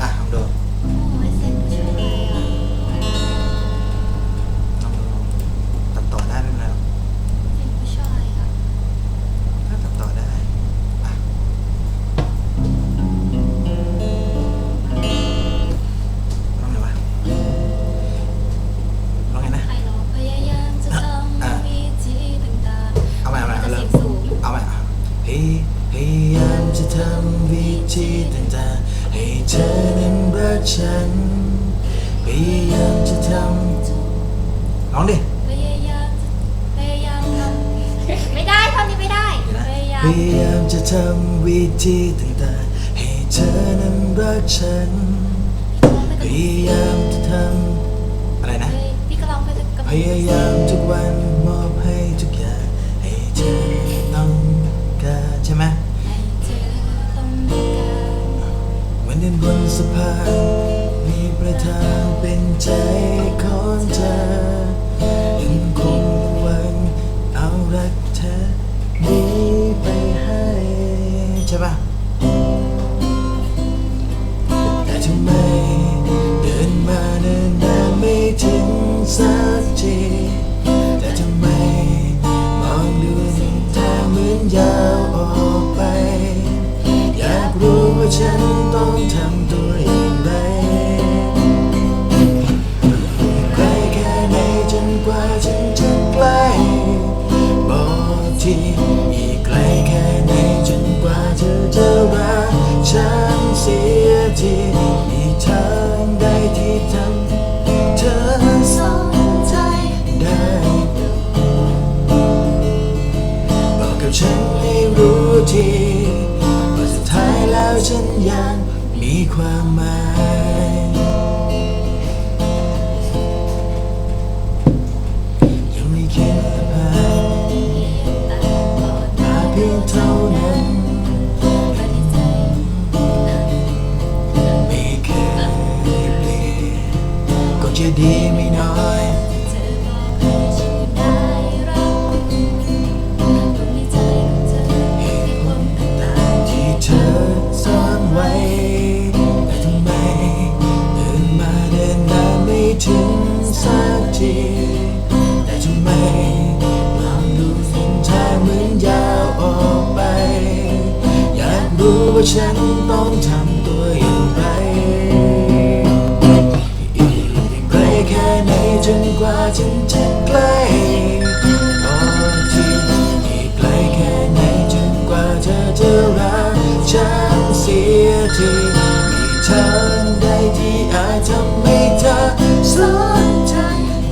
อะลองดูดูตัดต่อได้ไม่เป็นไรหรอกถ้าตัดต่อได้อะลองไหวะลองไงนะ เอาใหม่หม่เริ่มเอาใหม่อะเฮ้เฮ้ย จะทำวิธีต่างๆให้เธอนั้นรักฉันพยายามจะทำร้องดิพยายามพยายามทำไม่ได้ท่อนนี้ไม่ได้เดี๋ยวนะพยายามพยายามจะทำวิธีต่างๆให้เธอนั้นรักฉันพยายามจะทำอะไรนะพี่ก็ร้องไปกับพยายามทุกวันม เดินบนสะพานมีประทางเป็นใจของเธอยั ฉันต้องทำตัวอย่างไรไกลแค่ไหนจนกว่าฉันจะใกล้บอกทีอีกไกลแค่ไหนจนกว่าเธอจะรักฉันเสียทีมีทางใดที่ทำเธอสนใจได้บอกกับฉันให้รู้ที แล้วฉันยังมีความหมายยังไม่คิดผ่านแต่ก่อนมาเพียงเท่านั้น ไม่เคยเปลี่ยนก็จะดีไม่น้อย ฉันต้องทำตัวอย่างไรอีกไกลแค่ไหนจนกว่าฉันจะใกล้บอกทีอีกไกลแค่ไหนจนกว่าเธอจะรักฉันเสียทีมีทางใดที่อาจทำให้เธอสนใจ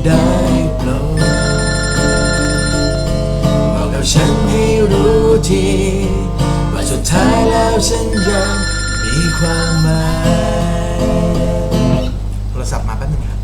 ได้โปรดบอกกับฉันให้รู้ที ท้ายแล้วฉันยังมีความหมาย โทรศัพท์มาแป๊บนึงครับ